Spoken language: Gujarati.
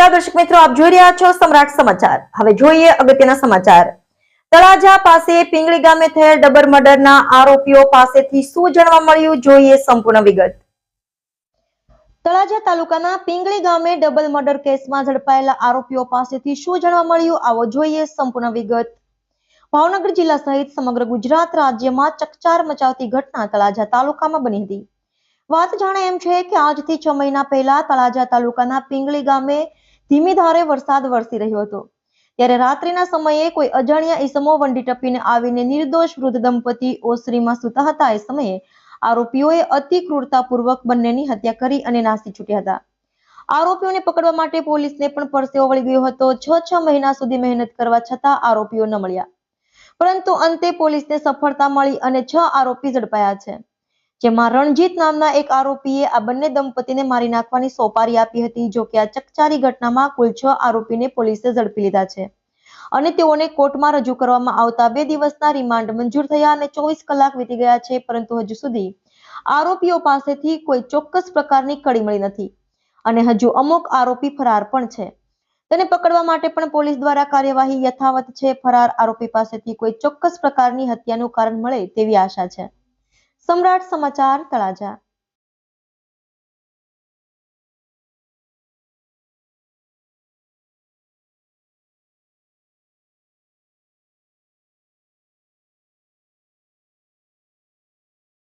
નમસ્કાર દર્શક મિત્રો, આપ જોઈ રહ્યા છો સમ્રાટ સમાચાર. હવે જોઈએ અગત્યના સમાચાર. તળાજા પાસે પિંગળી ગામે થયેલ ડબલ મર્ડરના આરોપીઓ પાસેથી શું જાણવા મળ્યું જોઈએ સંપૂર્ણ વિગત. તળાજા તાલુકાના પિંગળી ગામે ડબલ મર્ડર કેસમાં ઝડપાયેલા આરોપીઓ પાસેથી શું જાણવા મળ્યું આવો જોઈએ સંપૂર્ણ વિગત. ભાવનગર જિલ્લા સહિત સમગ્ર ગુજરાત રાજ્યમાં ચકચાર મચાવતી ઘટના તળાજા તાલુકામાં બની હતી. વાત જાણે એમ છે કે આજથી છ મહિના પહેલા તળાજા તાલુકાના પિંગળી ગામે ધીમી ધારે વરસાદ વરસી રહ્યો હતો. ત્યારે રાત્રિના સમયે કોઈ અજાણ્યા ઈસમો વંડી ટપીને આવીને નિર્દોષ વૃદ્ધ દંપતી ઓસરીમાં સૂતા હતા. એ સમયે આરોપીઓએ અતિ ક્રૂરતાપૂર્વક બંનેની હત્યા કરી અને નાસી છૂટ્યા હતા. આરોપીઓને પકડવા માટે પોલીસને પણ પરસેવો વળી ગયો હતો. છ છ મહિના સુધી મહેનત કરવા છતાં આરોપીઓ ન મળ્યા. પરંતુ અંતે પોલીસને સફળતા મળી અને છ આરોપી ઝડપાયા છે. જેમાં રણજીત નામના એક આરોપીએ આ બંને દંપતીને મારી નાખવાની સોપારી આપી હતી, જો કે આ ચકચારી ઘટનામાં કુલ છ આરોપીને પોલીસે ઝડપી લીધા છે. અને તેઓને કોર્ટમાં રજૂ કરવામાં આવતા બે દિવસના રિમાન્ડ મંજૂર થયા અને ચોવીસ કલાક વીતી ગયા છે, પરંતુ હજુ સુધી આરોપીઓ પાસેથી કોઈ ચોક્કસ પ્રકારની કડી મળી નથી અને હજુ અમુક આરોપી ફરાર પણ છે. તેને પકડવા માટે પણ પોલીસ દ્વારા કાર્યવાહી યથાવત છે. ફરાર આરોપી પાસેથી કોઈ ચોક્કસ પ્રકારની હત્યાનું કારણ મળે તેવી આશા છે. સમ્રાટ સમાચાર તળાજા.